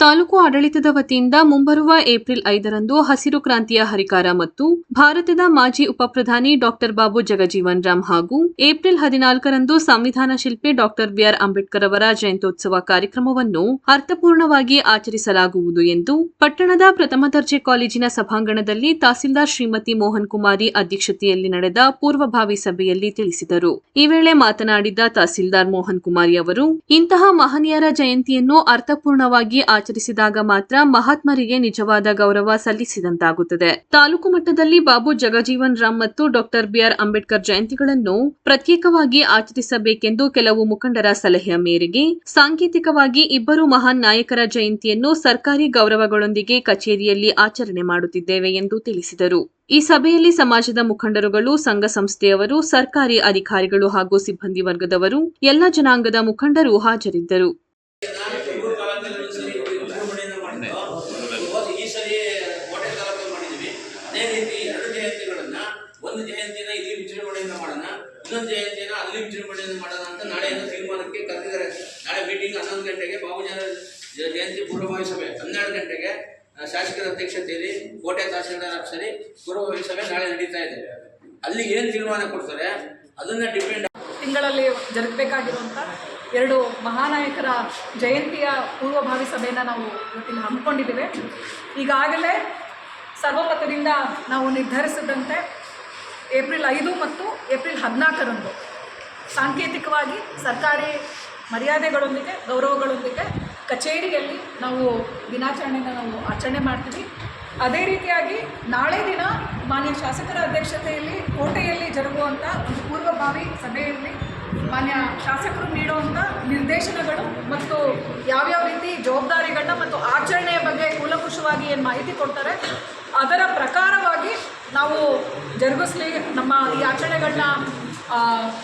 ತಾಲೂಕು ಆಡಳಿತದ ವತಿಯಿಂದ ಮುಂಬರುವ ಏಪ್ರಿಲ್ ಐದರಂದು ಹಸಿರು ಕ್ರಾಂತಿಯ ಹರಿಕಾರ ಮತ್ತು ಭಾರತದ ಮಾಜಿ ಉಪಪ್ರಧಾನಿ ಡಾಕ್ಟರ್ ಬಾಬು ಜಗಜೀವನ್ ರಾಮ್ ಹಾಗೂ ಏಪ್ರಿಲ್ ಹದಿನಾಲ್ಕರಂದು ಸಂವಿಧಾನ ಶಿಲ್ಪಿ ಡಾಕ್ಟರ್ ಬಿಆರ್ ಅಂಬೇಡ್ಕರ್ ಅವರ ಜಯಂತ್ಯೋತ್ಸವ ಕಾರ್ಯಕ್ರಮವನ್ನು ಅರ್ಥಪೂರ್ಣವಾಗಿ ಆಚರಿಸಲಾಗುವುದು ಎಂದು ಪಟ್ಟಣದ ಪ್ರಥಮ ದರ್ಜೆ ಕಾಲೇಜಿನ ಸಭಾಂಗಣದಲ್ಲಿ ತಹಸೀಲ್ದಾರ್ ಶ್ರೀಮತಿ ಮೋಹನ್ ಕುಮಾರಿ ಅಧ್ಯಕ್ಷತೆಯಲ್ಲಿ ನಡೆದ ಪೂರ್ವಭಾವಿ ಸಭೆಯಲ್ಲಿ ತಿಳಿಸಿದರು. ಈ ವೇಳೆ ಮಾತನಾಡಿದ ತಹಸೀಲ್ದಾರ್ ಮೋಹನ್ ಕುಮಾರಿ ಅವರು, ಇಂತಹ ಮಹನೀಯರ ಜಯಂತಿಯನ್ನು ಅರ್ಥಪೂರ್ಣವಾಗಿ ಆಚರಿಸಿದಾಗ ಮಾತ್ರ ಮಹಾತ್ಮರಿಗೆ ನಿಜವಾದ ಗೌರವ ಸಲ್ಲಿಸಿದಂತಾಗುತ್ತದೆ. ತಾಲೂಕು ಮಟ್ಟದಲ್ಲಿ ಬಾಬು ಜಗಜೀವನ್ ರಾಮ್ ಮತ್ತು ಡಾಕ್ಟರ್ ಬಿಆರ್ ಅಂಬೇಡ್ಕರ್ ಜಯಂತಿಗಳನ್ನು ಪ್ರತ್ಯೇಕವಾಗಿ ಆಚರಿಸಬೇಕೆಂದು ಕೆಲವು ಮುಖಂಡರ ಸಲಹೆಯ ಮೇರೆಗೆ ಸಾಂಕೇತಿಕವಾಗಿ ಇಬ್ಬರು ಮಹಾನ್ ನಾಯಕರ ಜಯಂತಿಯನ್ನು ಸರ್ಕಾರಿ ಗೌರವಗಳೊಂದಿಗೆ ಕಚೇರಿಯಲ್ಲಿ ಆಚರಣೆ ಮಾಡುತ್ತಿದ್ದೇವೆ ಎಂದು ತಿಳಿಸಿದರು. ಈ ಸಭೆಯಲ್ಲಿ ಸಮಾಜದ ಮುಖಂಡರುಗಳು, ಸಂಘ ಸಂಸ್ಥೆಯವರು, ಸರ್ಕಾರಿ ಅಧಿಕಾರಿಗಳು ಹಾಗೂ ಸಿಬ್ಬಂದಿ ವರ್ಗದವರು, ಎಲ್ಲ ಜನಾಂಗದ ಮುಖಂಡರು ಹಾಜರಿದ್ದರು ಮೂರು ಕಾಲದಲ್ಲಿ ಒಂದು ಸರಿ ವಿಜೃಂಭಣೆಯಿಂದ ಮಾಡಿದ್ದು ಇವತ್ತು ಈ ಸರಿ ಕೋಟೆ ತಾಲೂಕಲ್ಲಿ ಮಾಡಿದೀವಿ ಅದೇ ರೀತಿ ಎರಡು ಜಯಂತಿಗಳನ್ನ, ಒಂದು ಜಯಂತಿನ ಇಲ್ಲಿ ವಿಜೃಂಭಣೆಯಿಂದ ಮಾಡೋಣ, ಇನ್ನೊಂದು ಜಯಂತಿನ ಅಲ್ಲಿ ವಿಜೃಂಭಣೆಯಿಂದ ಮಾಡೋಣ ಅಂತ ನಾಳೆಯಿಂದ ತೀರ್ಮಾನಕ್ಕೆ ಕರೆದಿದ್ದಾರೆ. ನಾಳೆ ಮೀಟಿಂಗ್ ಹನ್ನೊಂದು ಗಂಟೆಗೆ ಬಾಬುಜನ ಜಯಂತಿ ಪೂರ್ವಭಾವಿ ಸಭೆ ಹನ್ನೆರಡು ಗಂಟೆಗೆ ಶಾಸಕರ ಅಧ್ಯಕ್ಷತೆಯಲ್ಲಿ ಕೋಟೆ ತಹಸೀಲ್ದಾರ್ ಅಕ್ಷರಿ ಪೂರ್ವಭಾವಿ ಸಭೆ ನಾಳೆ ನಡೀತಾ ಇದೆ. ಅಲ್ಲಿ ಏನು ತೀರ್ಮಾನ ಕೊಡ್ತಾರೆ, ಅದನ್ನ ಡಿಪೆಂಡ್ ತಿಂಗಳಲ್ಲಿ ಜರುಗಬೇಕಾಗಿರುವಂಥ ಎರಡು ಮಹಾನಾಯಕರ ಜಯಂತಿಯ ಪೂರ್ವಭಾವಿ ಸಭೆಯನ್ನು ನಾವು ಇವತ್ತಿಲ್ಲಿ ಹಮ್ಮಿಕೊಂಡಿದ್ದೇವೆ. ಈಗಾಗಲೇ ಸರ್ವಮತದಿಂದ ನಾವು ನಿರ್ಧರಿಸಿದಂತೆ ಏಪ್ರಿಲ್ ಐದು ಮತ್ತು ಏಪ್ರಿಲ್ ಹದಿನಾಲ್ಕರಂದು ಸಾಂಕೇತಿಕವಾಗಿ ಸರ್ಕಾರಿ ಮರ್ಯಾದೆಗಳೊಂದಿಗೆ, ಗೌರವಗಳೊಂದಿಗೆ ಕಚೇರಿಯಲ್ಲಿ ನಾವು ದಿನಾಚರಣೆಯನ್ನು ನಾವು ಆಚರಣೆ ಮಾಡ್ತೀವಿ. ಅದೇ ರೀತಿಯಾಗಿ ನಾಳೆ ದಿನ ಮಾನ್ಯ ಶಾಸಕರ ಅಧ್ಯಕ್ಷತೆಯಲ್ಲಿ ಕೋಟೆಯಲ್ಲಿ ಜರುಗುವಂಥ ಒಂದು ಪೂರ್ವಭಾವಿ ಸಭೆಯಲ್ಲಿ ಮಾನ್ಯ ಶಾಸಕರು ನೀಡುವಂಥ ನಿರ್ದೇಶನಗಳು ಮತ್ತು ಯಾವ್ಯಾವ ರೀತಿ ಜವಾಬ್ದಾರಿಗಳನ್ನ ಮತ್ತು ಆಚರಣೆಯ ಬಗ್ಗೆ ಕೂಲಂಕುಷವಾಗಿ ಏನು ಮಾಹಿತಿ ಕೊಡ್ತಾರೆ ಅದರ ಪ್ರಕಾರವಾಗಿ ನಾವು ಜರುಗಿಸ್ಲಿ ನಮ್ಮ ಈ ಆಚರಣೆಗಳನ್ನ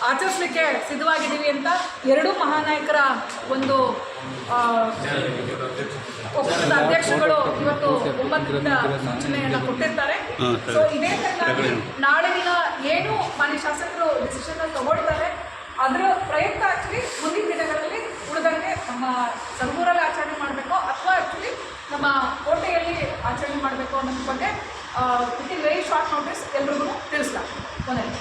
ಆಚರಿಸ್ಲಿಕ್ಕೆ ಸಿದ್ಧವಾಗಿದ್ದೀವಿ ಅಂತ ಎರಡೂ ಮಹಾನಾಯಕರ ಒಂದು ಒಕ್ಕೂಟದ ಅಧ್ಯಕ್ಷರುಗಳು ಇವತ್ತು ಒಂಬತ್ತರಿಂದ ಸೂಚನೆಯನ್ನು ಕೊಟ್ಟಿರ್ತಾರೆ. ಸೊ ಇದೇ ನಾಳೆ ದಿನ ಏನು ಮಾನ್ಯ ಶಾಸಕರು ಡಿಸಿಷನ್ ತಗೊಳ್ತಾರೆ ಅದರ ಪ್ರಯುಕ್ತ ಆ್ಯಕ್ಚುಲಿ ಮುಂದಿನ ದಿನಗಳಲ್ಲಿ ಉಳಿದಂಗೆ ನಮ್ಮ ಸಂಗೂರಲ್ಲಿ ಆಚರಣೆ ಮಾಡಬೇಕು ಅಥವಾ ಆ್ಯಕ್ಚುಲಿ ನಮ್ಮ ಕೋಟೆಯಲ್ಲಿ ಆಚರಣೆ ಮಾಡಬೇಕು ಅನ್ನೋದ್ರ ಬಗ್ಗೆ with in very short notice ಎಲ್ರಿಗೂ ತಿಳಿಸ್ಲಾಗ್ತದೆ ಕೊನೆಯಲ್ಲಿ.